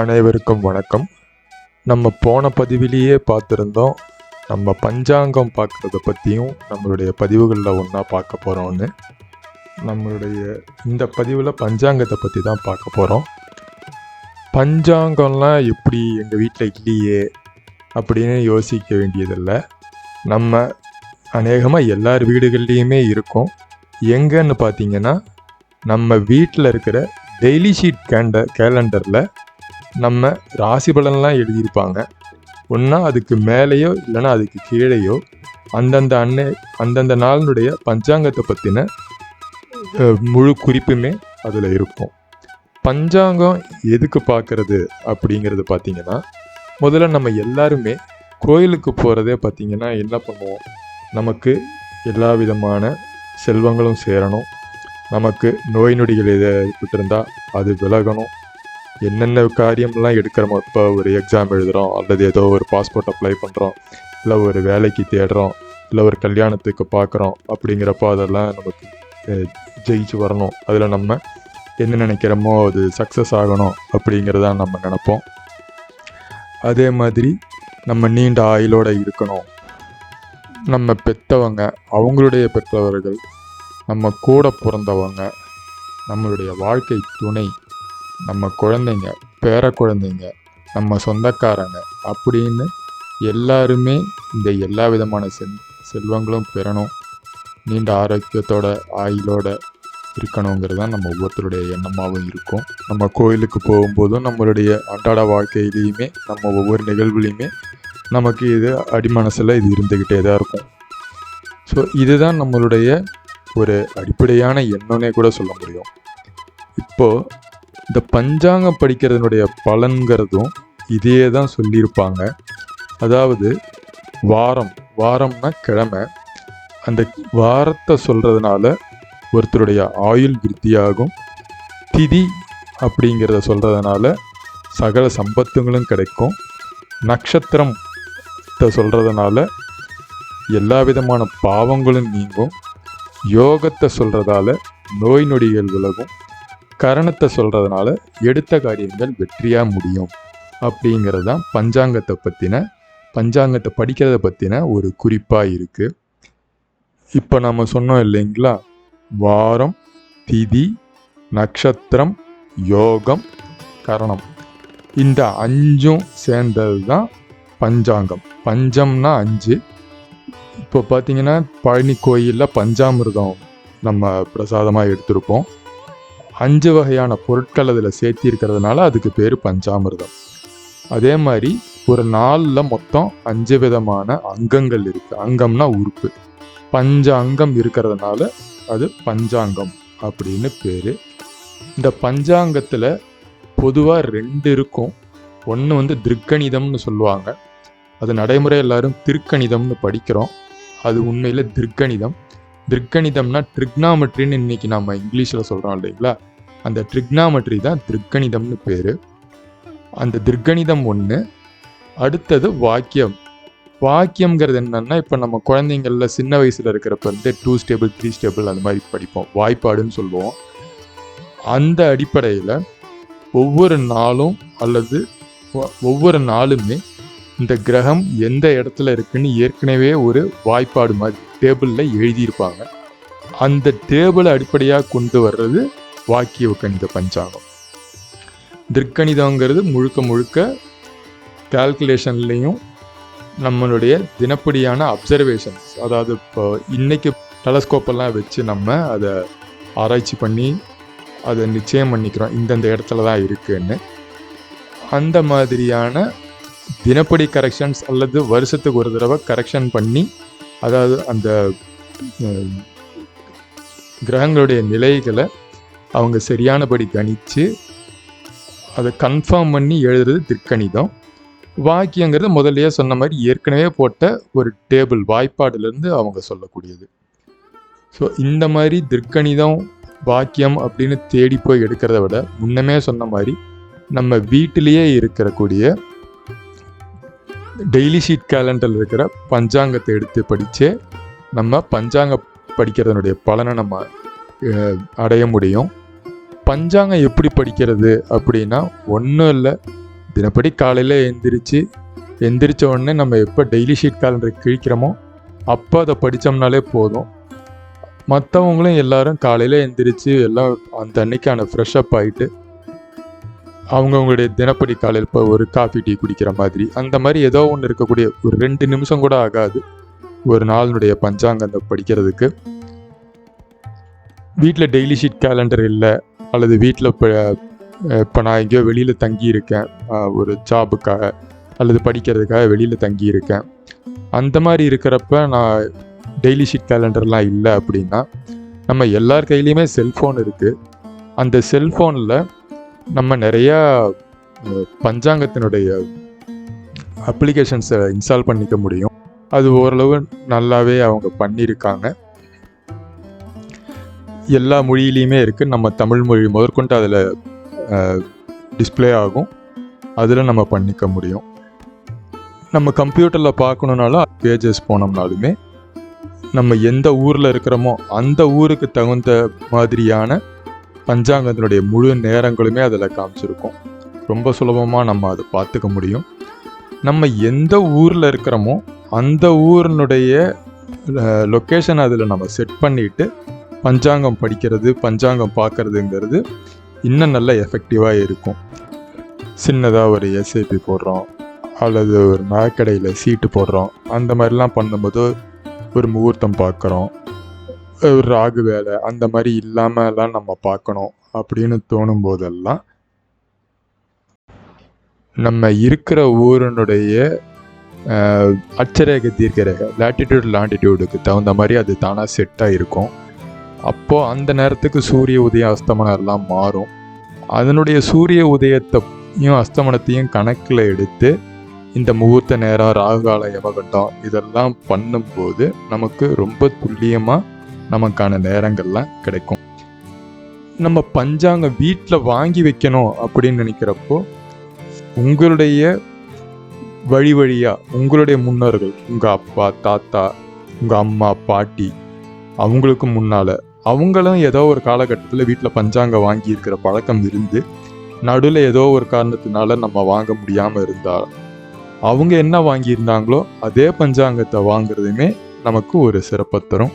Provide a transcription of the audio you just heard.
அனைவருக்கும் வணக்கம். நம்ம போன பதிவிலேயே பார்த்துருந்தோம். நம்ம பஞ்சாங்கம் பார்க்குறத பற்றியும் நம்மளுடைய பதிவுகளில் ஒன்றா பார்க்க போகிறோம்னு நம்மளுடைய இந்த பதிவில் பஞ்சாங்கத்தை பற்றி தான் பார்க்க போகிறோம் பஞ்சாங்கம்லாம் எப்படி எங்கள் வீட்டில் இல்லையே அப்படின்னு யோசிக்க வேண்டியதில்லை. நம்ம அநேகமாக எல்லார் வீடுகள்லேயுமே இருக்கும். எங்கன்னு பார்த்தீங்கன்னா நம்ம வீட்டில் இருக்கிற டெய்லி ஷீட் கேண்ட கேலண்டரில் நம்ம ராசி பலன்லாம் எழுதியிருப்பாங்க. ஒன்றா அதுக்கு மேலேயோ இல்லைன்னா அதுக்கு கீழேயோ அந்தந்த அன்னை அந்தந்த நாளினுடைய பஞ்சாங்கத்தை பற்றின முழு குறிப்புமே அதில் இருக்கும். பஞ்சாங்கம் எதுக்கு பார்க்குறது அப்படிங்கிறது பார்த்திங்கன்னா முதல்ல நம்ம எல்லாருமே கோயிலுக்கு போகிறதே பார்த்தீங்கன்னா என்ன பண்ணுவோம்? நமக்கு எல்லா விதமான செல்வங்களும் சேரணும். நமக்கு நோய் நொடிகள் எதை ஏற்பட்டிருந்தால் அது விலகணும். என்னென்ன காரியம்லாம் எடுக்கிறோமோ இப்போ ஒரு எக்ஸாம் எழுதுகிறோம் அல்லது ஏதோ ஒரு பாஸ்போர்ட் அப்ளை பண்ணுறோம் இல்லை ஒரு வேலைக்கு தேடுறோம் இல்லை ஒரு கல்யாணத்துக்கு பார்க்குறோம் அப்படிங்கிறப்போ அதெல்லாம் நமக்கு ஜெயிச்சு வரணும். அதில் நம்ம என்ன நினைக்கிறோமோ அது சக்ஸஸ் ஆகணும் அப்படிங்கிறத நம்ம நினப்போம். அதே மாதிரி நம்ம நீண்ட ஆயுளோட இருக்கணும். நம்ம பெற்றவங்க அவங்களுடைய பெற்றவர்கள் நம்ம கூட பிறந்தவங்க நம்மளுடைய வாழ்க்கை துணை நம்ம குழந்தைங்க பேர குழந்தைங்க நம்ம சொந்தக்காரங்க அப்படின்னு எல்லாருமே இந்த எல்லா விதமான செல் செல்வங்களும் பெறணும். நீண்ட ஆரோக்கியத்தோட ஆயுளோட இருக்கணுங்கிறது தான் நம்ம ஒவ்வொருத்தருடைய எண்ணமாகவும் இருக்கும். நம்ம கோயிலுக்கு போகும்போதும் நம்மளுடைய அன்றாட வாழ்க்கையிலையுமே நம்ம ஒவ்வொரு நிகழ்வுலையுமே நமக்கு இது அடிமனசில் இது இருந்துக்கிட்டே தான் இருக்கும். ஸோ இதுதான் நம்மளுடைய ஒரு அடிப்படையான எண்ணம்னே கூட சொல்ல முடியும். இப்போது இந்த பஞ்சாங்கம் படிக்கிறதுனுடைய பலன்கிறதும் இதே தான் சொல்லியிருப்பாங்க. அதாவது வாரம் வாரம்னா கிழமை. அந்த வாரத்தை சொல்கிறதுனால ஒருத்தருடைய ஆயுள் விருத்தியாகும். திதி அப்படிங்கிறத சொல்கிறதுனால சகல சம்பத்துங்களும் கிடைக்கும். நட்சத்திரம் சொல்கிறதுனால எல்லா விதமான பாவங்களும் நீங்கும். யோகத்தை சொல்கிறதால நோய் நொடிகள் விலகும். கரணத்தை சொல்கிறதுனால எடுத்த காரியங்கள் வெற்றியாக முடியும் அப்படிங்கிறது தான் பஞ்சாங்கத்தை பற்றின பஞ்சாங்கத்தை படிக்கிறத பற்றின ஒரு குறிப்பாக இருக்குது இப்போ நம்ம சொன்னோம் இல்லைங்களா? வாரம் திதி நட்சத்திரம் யோகம் கரணம். இந்த அஞ்சும் சேர்ந்தது தான் பஞ்சாங்கம். பஞ்சம்னா அஞ்சு. இப்போ பார்த்தீங்கன்னா பழனி கோயிலில் பஞ்சாமிர்தம் நம்ம பிரசாதமாக எடுத்திருப்போம். அஞ்சு வகையான பொருட்கள் அதில் சேர்த்திருக்கிறதுனால அதுக்கு பேர் பஞ்சாமிர்தம். அதே மாதிரி ஒரு நாளில் மொத்தம் அஞ்சு விதமான அங்கங்கள் இருக்குது அங்கம்னா உறுப்பு. பஞ்ச அங்கம் இருக்கிறதுனால அது பஞ்சாங்கம் அப்படின்னு பேர். இந்த பஞ்சாங்கத்தில் பொதுவாக ரெண்டு இருக்கும். ஒன்று வந்து திருக்கணிதம்னு சொல்லுவாங்க. அது நடைமுறை எல்லாரும் திருக்கணிதம்னு படிக்கிறோம். அது உண்மையில் திருக்கணிதம். திருக்கணிதம்னா ட்ரிக்னாமெட்ரின்னு இன்னைக்கு நம்ம இங்கிலீஷில் சொல்கிறோம் இல்லைங்களா? அந்த ட்ரிக்னாமெட்ரி தான் திருக்கணிதம்னு பேர். அந்த திருக்கணிதம் ஒன்று அடுத்தது வாக்கியம். வாக்கியம்ங்கிறது என்னன்னா இப்போ நம்ம குழந்தைங்களில் சின்ன வயசில் இருக்கிறப்ப வந்து டூ ஸ்டேபிள் த்ரீ ஸ்டேபிள் அந்த மாதிரி படிப்போம். வாய்ப்பாடுன்னு சொல்லுவோம். அந்த அடிப்படையில் ஒவ்வொரு நாளும் அல்லது ஒவ்வொரு நாளுமே இந்த கிரகம் எந்த இடத்துல இருக்குன்னு ஏற்கனவே ஒரு வாய்ப்பாடு மாதிரி டேபிளில் எழுதியிருப்பாங்க. அந்த டேபிளை அடிப்படையாக கொண்டு வர்றது வாக்கிய கணித பஞ்சாங்கம். திருக்கணிதங்கிறது முழுக்க முழுக்க கால்குலேஷன்லேயும் நம்மளுடைய தினப்படியான அப்சர்வேஷன்ஸ் அதாவது இப்போ இன்றைக்கி டெலஸ்கோப்பெல்லாம் வச்சு நம்ம அதை ஆராய்ச்சி பண்ணி அதை நிச்சயம் பண்ணிக்கிறோம். இந்தந்த இடத்துல தான் இருக்குன்னு. அந்த மாதிரியான தினப்படி கரெக்ஷன்ஸ் அல்லது வருஷத்துக்கு ஒரு தடவை கரெக்ஷன் பண்ணி அதாவது அந்த கிரகங்களுடைய நிலைகளை அவங்க சரியானபடி கணித்து அதை கன்ஃபார்ம் பண்ணி எழுதுறது திருக்கணிதம் வாக்கியங்கிறது முதல்லையே சொன்ன மாதிரி ஏற்கனவே போட்ட ஒரு டேபிள் வாய்ப்பாடுலேருந்து அவங்க சொல்லக்கூடியது. ஸோ இந்த மாதிரி திருக்கணிதம் வாக்கியம் அப்படின்னு தேடி போய் எடுக்கிறத விட முன்னமே சொன்ன மாதிரி நம்ம வீட்டிலேயே இருக்கக்கூடிய டெய்லி ஷீட் கேலண்டரில் இருக்கிற பஞ்சாங்கத்தை எடுத்து படித்து நம்ம பஞ்சாங்க படிக்கிறதனுடைய பலனை நம்ம அடைய முடியும். பஞ்சாங்கம் எப்படி படிக்கிறது அப்படின்னா ஒன்றும் இல்லை. தினப்படி காலையில் எந்திரிச்சு எந்திரிச்ச உடனே நம்ம எப்போ டெய்லி ஷீட் கேலண்டர் கிழிக்கிறோமோ அப்போ அதை படித்தோம்னாலே போதும். மற்றவங்களும் எல்லாரும் காலையில் எந்திரிச்சு எல்லாம் அந்த அன்னைக்கான ஃப்ரெஷ்அப் ஆகிட்டு அவங்கவுங்களுடைய தினப்படி காலையில் இப்போ ஒரு காஃபி டீ குடிக்கிற மாதிரி அந்த மாதிரி ஏதோ ஒன்று இருக்கக்கூடிய ஒரு ரெண்டு நிமிஷம் கூட ஆகாது. ஒரு நாளினுடைய பஞ்சாங்கத்தை படிக்கிறதுக்கு. வீட்டில் டெய்லி ஷீட் கேலண்டர் இல்லை அல்லது வீட்டில் இப்போ இப்போ நான் எங்கேயோ வெளியில் தங்கியிருக்கேன். ஒரு ஜாபுக்காக அல்லது படிக்கிறதுக்காக வெளியில் தங்கியிருக்கேன். அந்த மாதிரி இருக்கிறப்ப நான் டெய்லி ஷீட் கேலண்டர்லாம் இல்லை அப்படின்னா நம்ம எல்லார் கையிலையுமே செல்ஃபோன் இருக்குது அந்த செல்ஃபோனில் நம்ம நிறையா பஞ்சாங்கத்தினுடைய அப்ளிகேஷன்ஸை இன்ஸ்டால் பண்ணிக்க முடியும். அது ஓரளவு நல்லாவே அவங்க பண்ணியிருக்காங்க. எல்லா மொழியிலையுமே இருக்குது நம்ம தமிழ் மொழி முதற்கொண்டு அதில் டிஸ்ப்ளே ஆகும். அதில் நம்ம பண்ணிக்க முடியும். நம்ம கம்ப்யூட்டரில் பார்க்கணுன்னாலும் பேஜஸ் போனோம்னாலுமே நம்ம எந்த ஊரில் இருக்கிறோமோ அந்த ஊருக்கு தகுந்த மாதிரியான பஞ்சாங்கத்தினுடைய முழு நேரங்களுமே அதில் காமிச்சிருக்கும். ரொம்ப சுலபமாக நம்ம அதை பார்த்துக்க முடியும். நம்ம எந்த ஊரில் இருக்கிறோமோ அந்த ஊரினுடைய லொக்கேஷன் அதில் நம்ம செட் பண்ணிட்டு பஞ்சாங்கம் படிக்கிறது பஞ்சாங்கம் பார்க்கறதுங்கிறது இன்னும் நல்ல எஃபெக்டிவாக இருக்கும். சின்னதாக ஒரு எஸ்ஐபி போடுறோம் அல்லது ஒரு நகைக்கடையில் சீட்டு போடுறோம் அந்த மாதிரிலாம் பண்ணும்போது ஒரு முகூர்த்தம் பார்க்குறோம். ராகு வேலை அந்த மாதிரி இல்லாமலாம் நம்ம பார்க்கணும் அப்படின்னு தோணும் போதெல்லாம் நம்ம இருக்கிற ஊரினுடைய அஹ், அட்சரேகை லேட்டிடியூட் லாட்டிடியூட் லாண்டிடியூடுக்கு தகுந்த மாதிரி அது தானாக செட்டாக இருக்கும் அப்போது அந்த நேரத்துக்கு சூரிய உதயம் அஸ்தமனம் எல்லாம் மாறும். அதனுடைய சூரிய உதயத்தையும் அஸ்தமனத்தையும் கணக்கில் எடுத்து இந்த முகூர்த்த நேரம் ராகுகால யமகண்டம் இதெல்லாம் பண்ணும்போது நமக்கு ரொம்ப துல்லியமாக நமக்கான நேரங்கள்லாம் கிடைக்கும். நம்ம பஞ்சாங்கம் வீட்டில் வாங்கி வைக்கணும் அப்படின்னு நினைக்கிறப்போ உங்களுடைய வழி வழியாக உங்களுடைய முன்னோர்கள் உங்கள் அப்பா தாத்தா உங்கள் அம்மா பாட்டி அவங்களுக்கு முன்னால் அவங்களும் ஏதோ ஒரு காலகட்டத்தில் வீட்டில் பஞ்சாங்கம் வாங்கி இருக்கிற பழக்கம் இருந்து நடுவில் ஏதோ ஒரு காரணத்தினால நம்ம வாங்க முடியாமல் இருந்தால் அவங்க என்ன வாங்கியிருந்தாங்களோ அதே பஞ்சாங்கத்தை வாங்குறதுமே நமக்கு ஒரு சிறப்பை தரும்.